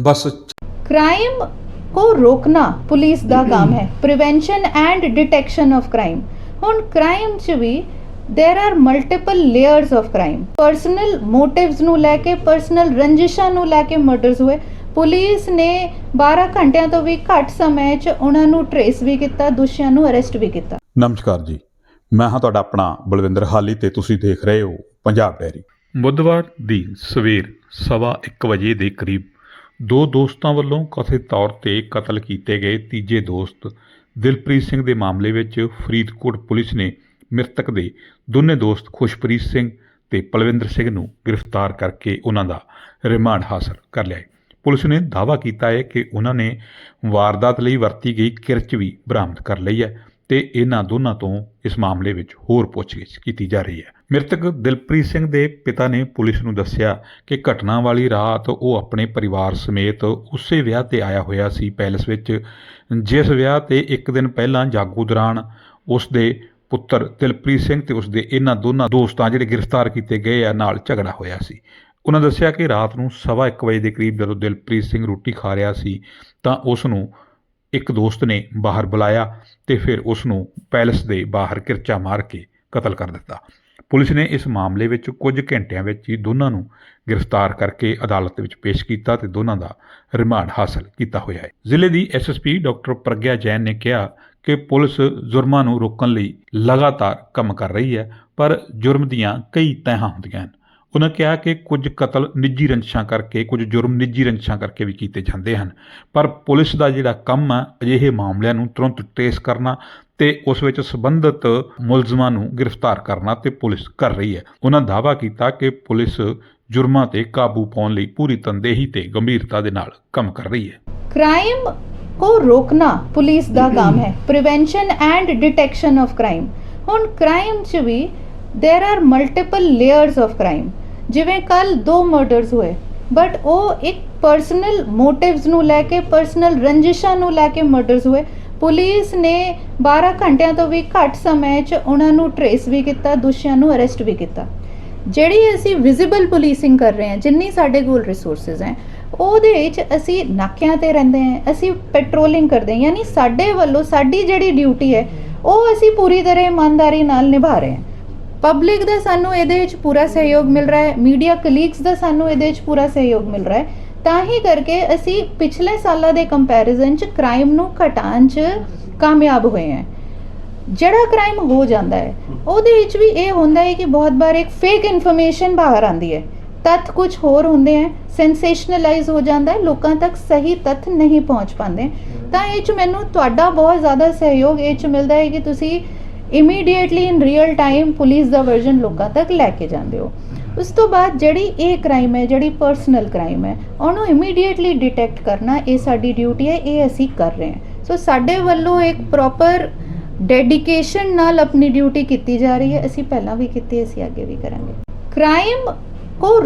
ਬਸ crime को रोकना police ਦਾ ਕੰਮ ਹੈ prevention and detection of crime ਹੁਣ ਕ੍ਰਾਈਮ 'ਚ ਵੀ there are multiple layers of crime personal motives ਨੂੰ ਲੈ ਕੇ ਪਰਸਨਲ ਰੰਜਿਸ਼ਾਂ ਨੂੰ ਲੈ ਕੇ ਮਰਡਰਸ ਹੋਏ ਪੁਲਿਸ ਨੇ 12 ਘੰਟਿਆਂ ਤੋਂ ਵੀ ਘੱਟ ਸਮੇਂ 'ਚ ਉਹਨਾਂ ਨੂੰ ਟਰੇਸ ਵੀ ਕੀਤਾ ਦੋਸ਼ੀਆਂ ਨੂੰ ਅਰੈਸਟ ਵੀ ਕੀਤਾ ਨਮਸਕਾਰ ਜੀ ਮੈਂ ਹਾਂ ਤੁਹਾਡਾ ਆਪਣਾ ਬਲਵਿੰਦਰ ਹਾਲੀ ਤੇ ਤੁਸੀਂ ਦੇਖ ਰਹੇ ਹੋ ਪੰਜਾਬ ਡੈਰੀ ਬੁੱਧਵਾਰ ਦੀ ਸਵੇਰ ਸਵਾ 1 ਵਜੇ ਦੇ ਕਰੀਬ ਦੋ ਦੋਸਤਾਂ ਵੱਲੋਂ ਕਥਿਤ ਤੌਰ ਤੇ ਕਤਲ ਕੀਤੇ ਗਏ ਤੀਜੇ ਦੋਸਤ ਦਿਲਪ੍ਰੀਤ ਸਿੰਘ ਦੇ ਮਾਮਲੇ ਵਿੱਚ ਫਰੀਦਕੋਟ ਪੁਲਿਸ ਨੇ ਮ੍ਰਿਤਕ ਦੇ ਦੋਨੇ ਦੋਸਤ ਖੁਸ਼ਪ੍ਰੀਤ ਸਿੰਘ ਤੇ ਪਲਵਿੰਦਰ ਸਿੰਘ ਨੂੰ ਗ੍ਰਿਫਤਾਰ ਕਰਕੇ ਉਹਨਾਂ ਦਾ ਰਿਮਾਂਡ ਹਾਸਲ ਕਰ ਲਿਆ ਹੈ। ਪੁਲਿਸ ਨੇ ਦਾਅਵਾ ਕੀਤਾ ਹੈ ਕਿ ਉਹਨਾਂ ਨੇ ਵਾਰਦਾਤ ਲਈ ਵਰਤੀ ਗਈ ਕਿਰਚ ਵੀ ਬਰਾਮਦ ਕਰ ਲਈ ਹੈ। ਤੇ ਇਹਨਾਂ ਦੋਨਾਂ ਤੋਂ ਇਸ ਮਾਮਲੇ ਵਿੱਚ ਹੋਰ ਪੁੱਛਗਿੱਛ ਕੀਤੀ ਜਾ ਰਹੀ ਹੈ। ਮ੍ਰਿਤਕ ਦਿਲਪ੍ਰੀਤ ਸਿੰਘ ਦੇ ਪਿਤਾ ਨੇ ਪੁਲਿਸ ਨੂੰ ਦੱਸਿਆ ਕਿ ਘਟਨਾ ਵਾਲੀ ਰਾਤ ਉਹ ਆਪਣੇ ਪਰਿਵਾਰ ਸਮੇਤ ਉਸੇ ਵਿਆਹ ਤੇ ਆਇਆ ਹੋਇਆ ਸੀ। ਪੈਲਸ ਵਿੱਚ ਜਿਸ ਵਿਆਹ ਤੇ ਇੱਕ ਦਿਨ ਪਹਿਲਾਂ ਜਾਗੂ ਦੌਰਾਨ ਉਸ ਦੇ ਪੁੱਤਰ ਦਿਲਪ੍ਰੀਤ ਸਿੰਘ ਤੇ ਉਸ ਦੇ ਇਹਨਾਂ ਦੋਨਾਂ ਦੋਸਤਾਂ ਜਿਹੜੇ ਗ੍ਰਿਫਤਾਰ ਕੀਤੇ ਗਏ ਆ, ਨਾਲ ਝਗੜਾ ਹੋਇਆ ਸੀ। ਉਹਨਾਂ ਦੱਸਿਆ ਕਿ ਰਾਤ ਨੂੰ ਸਵਾ ਇੱਕ ਵਜੇ ਦੇ ਕਰੀਬ ਜਦੋਂ ਦਿਲਪ੍ਰੀਤ ਸਿੰਘ ਰੋਟੀ ਖਾ ਰਿਹਾ ਸੀ ਤਾਂ ਉਸ ਨੂੰ ਇੱਕ ਦੋਸਤ ਨੇ ਬਾਹਰ ਬੁਲਾਇਆ ਤੇ ਫਿਰ ਉਸ ਨੂੰ ਪੈਲਸ ਦੇ ਬਾਹਰ ਕਿਰਚਾ ਮਾਰ ਕੇ ਕਤਲ ਕਰ ਦਿੱਤਾ। ਪੁਲਿਸ ਨੇ ਇਸ ਮਾਮਲੇ ਵਿੱਚ ਕੁਝ ਘੰਟਿਆਂ ਵਿੱਚ ਹੀ ਦੋਨਾਂ ਨੂੰ ਗ੍ਰਿਫਤਾਰ ਕਰਕੇ ਅਦਾਲਤ ਵਿੱਚ ਪੇਸ਼ ਕੀਤਾ ਤੇ ਦੋਨਾਂ ਦਾ ਰਿਮਾਂਡ ਹਾਸਲ ਕੀਤਾ ਹੋਇਆ ਹੈ। ਜ਼ਿਲ੍ਹੇ ਦੀ ਐਸਐਸਪੀ ਡਾਕਟਰ ਪ੍ਰਗਿਆ ਜੈਨ ਨੇ ਕਿਹਾ ਕਿ ਪੁਲਿਸ ਜੁਰਮਾਂ ਨੂੰ ਰੋਕਣ ਲਈ ਲਗਾਤਾਰ ਕੰਮ ਕਰ ਰਹੀ ਹੈ, ਪਰ ਜੁਰਮ ਦੀਆਂ ਕਈ ਤਹਿਾਂ ਹੁੰਦੀਆਂ ਹਨ। ਉਹਨਾਂ ਕਿਹਾ ਕਿ ਕੁਝ ਕਤਲ ਨਿੱਜੀ ਰੰਜਿਸ਼ਾਂ ਕਰਕੇ, ਕੁਝ ਜੁਰਮ ਨਿੱਜੀ ਰੰਜਿਸ਼ਾਂ ਕਰਕੇ ਵੀ ਕੀਤੇ ਜਾਂਦੇ ਹਨ। ਪਰ ਪੁਲਿਸ ਦਾ ਜਿਹੜਾ ਕੰਮ ਆ, ਅਜਿਹੇ ਮਾਮਲਿਆਂ ਨੂੰ ਤੁਰੰਤ ਟ੍ਰੇਸ ਕਰਨਾ ਤੇ ਉਸ ਵਿੱਚ ਸਬੰਧਤ ਮੁਲਜ਼ਮਾਂ ਨੂੰ ਗ੍ਰਿਫਤਾਰ ਕਰਨਾ ਤੇ ਪੁਲਿਸ ਕਰ ਰਹੀ ਹੈ। ਉਹਨਾਂ ਦਾਵਾ ਕੀਤਾ ਕਿ ਪੁਲਿਸ ਜੁਰਮਾਂ ਤੇ ਕਾਬੂ ਪਾਉਣ ਲਈ ਪੂਰੀ ਤੰਦੇਹੀ ਤੇ ਗੰਭੀਰਤਾ ਦੇ ਨਾਲ ਕੰਮ ਕਰ ਰਹੀ ਹੈ। ਕ੍ਰਾਈਮ ਕੋ ਰੋਕਣਾ ਪੁਲਿਸ ਦਾ ਕੰਮ ਹੈ। Prevention and detection of crime ਹੁਣ ਕ੍ਰਾਈਮ 'ਚ ਵੀ there are multiple layers of crime ਜਿਵੇਂ ਕੱਲ ਦੋ ਮਰਡਰਸ ਹੋਏ ਬਟ ਉਹ ਇੱਕ ਪਰਸਨਲ ਮੋਟਿਵਸ ਨੂੰ ਲੈ ਕੇ ਪਰਸਨਲ ਰੰਜਿਸ਼ਾਂ ਨੂੰ ਲੈ ਕੇ ਮਰਡਰਸ ਹੋਏ। ਪੁਲਿਸ ਨੇ 12 ਘੰਟਿਆਂ ਤੋਂ ਵੀ ਘੱਟ ਸਮੇਂ 'ਚ ਉਹਨਾਂ ਨੂੰ ਟਰੇਸ ਵੀ ਕੀਤਾ, ਦੋਸ਼ੀਆਂ ਨੂੰ ਅਰੈਸਟ ਵੀ ਕੀਤਾ। ਜਿਹੜੀ ਅਸੀਂ ਵਿਜ਼ੀਬਲ ਪੁਲਿਸਿੰਗ ਕਰ ਰਹੇ ਹਾਂ, ਜਿੰਨੀ ਸਾਡੇ ਕੋਲ ਰਿਸੋਰਸਸ ਹੈ, ਉਹਦੇ ਵਿੱਚ ਅਸੀਂ ਨਾਕਿਆਂ ਤੇ ਰਹਿੰਦੇ ਹਾਂ, ਅਸੀਂ ਪੈਟਰੋਲਿੰਗ ਕਰਦੇ ਹਾਂ, ਯਾਨੀ ਸਾਡੇ ਵੱਲੋਂ ਸਾਡੀ ਜਿਹੜੀ ਡਿਊਟੀ ਹੈ, ਉਹ ਅਸੀਂ ਪੂਰੀ ਤਰ੍ਹਾਂ ਇਮਾਨਦਾਰੀ ਨਾਲ ਨਿਭਾ ਰਹੇ ਹਾਂ। ਪਬਲਿਕ ਦਾ ਸਾਨੂੰ ਇਹਦੇ ਵਿੱਚ ਪੂਰਾ ਸਹਿਯੋਗ ਮਿਲ ਰਿਹਾ ਹੈ ਮੀਡੀਆ ਕਲੀਗਸ ਦਾ ਸਾਨੂੰ ਇਹਦੇ ਵਿੱਚ ਪੂਰਾ ਸਹਿਯੋਗ ਮਿਲ ਰਿਹਾ ਹੈ। ਤਾਂ ਹੀ ਕਰਕੇ ਅਸੀਂ ਪਿਛਲੇ ਸਾਲਾਂ ਦੇ ਕੰਪੈਰੀਜ਼ਨ ਚ ਕ੍ਰਾਈਮ ਨੂੰ ਘਟਾਉਣ ਚ ਕਾਮਯਾਬ ਹੋਏ ਹਾਂ। ਜਿਹੜਾ ਕ੍ਰਾਈਮ ਹੋ ਜਾਂਦਾ ਹੈ, ਉਹਦੇ ਵਿੱਚ ਵੀ ਇਹ ਹੁੰਦਾ ਹੈ ਕਿ ਬਹੁਤ ਵਾਰ ਇੱਕ ਫੇਕ ਇਨਫੋਰਮੇਸ਼ਨ ਬਾਹਰ ਆਉਂਦੀ ਹੈ। ਤੱਥ ਕੁਝ ਹੋਰ ਹੁੰਦੇ ਹੈ ਸੈਂਸੇਸ਼ਨਲਾਈਜ਼ ਹੋ ਜਾਂਦਾ ਹੈ, ਲੋਕਾਂ ਤੱਕ ਸਹੀ ਤੱਥ ਨਹੀਂ ਪਹੁੰਚ ਪਾਉਂਦੇ। ਤਾਂ ਇਹ ਚ ਮੈਨੂੰ ਤੁਹਾਡਾ ਬਹੁਤ ਜ਼ਿਆਦਾ ਸਹਿਯੋਗ, ਇਹ ਚ ਮਿਲਦਾ ਹੈ ਕਿ ਤੁਸੀਂ immediately in real time police the version ਲੋਕਾਂ ਤੱਕ ਲੈ ਕੇ ਜਾਂਦੇ ਹੋ। ਉਸ ਤੋਂ ਬਾਅਦ ਜਿਹੜੀ ਇਹ ਕ੍ਰਾਈਮ ਹੈ, ਜਿਹੜੀ ਪਰਸਨਲ ਕ੍ਰਾਈਮ ਹੈ, ਉਹਨੂੰ ਇਮੀਡੀਏਟਲੀ ਡਿਟੈਕਟ ਕਰਨਾ, ਇਹ ਸਾਡੀ ਡਿਊਟੀ ਹੈ, ਇਹ ਅਸੀਂ ਕਰ ਰਹੇ ਹਾਂ। ਸੋ ਸਾਡੇ ਵੱਲੋਂ ਇੱਕ ਪ੍ਰੋਪਰ ਡੈਡੀਕੇਸ਼ਨ ਨਾਲ ਆਪਣੀ ਡਿਊਟੀ ਕੀਤੀ ਜਾ ਰਹੀ ਹੈ। ਅਸੀਂ ਪਹਿਲਾਂ ਵੀ ਕੀਤੀ ਅਸੀਂ ਅੱਗੇ ਵੀ ਕਰਾਂਗੇ। ਕ੍ਰਾਈਮ ਕੋ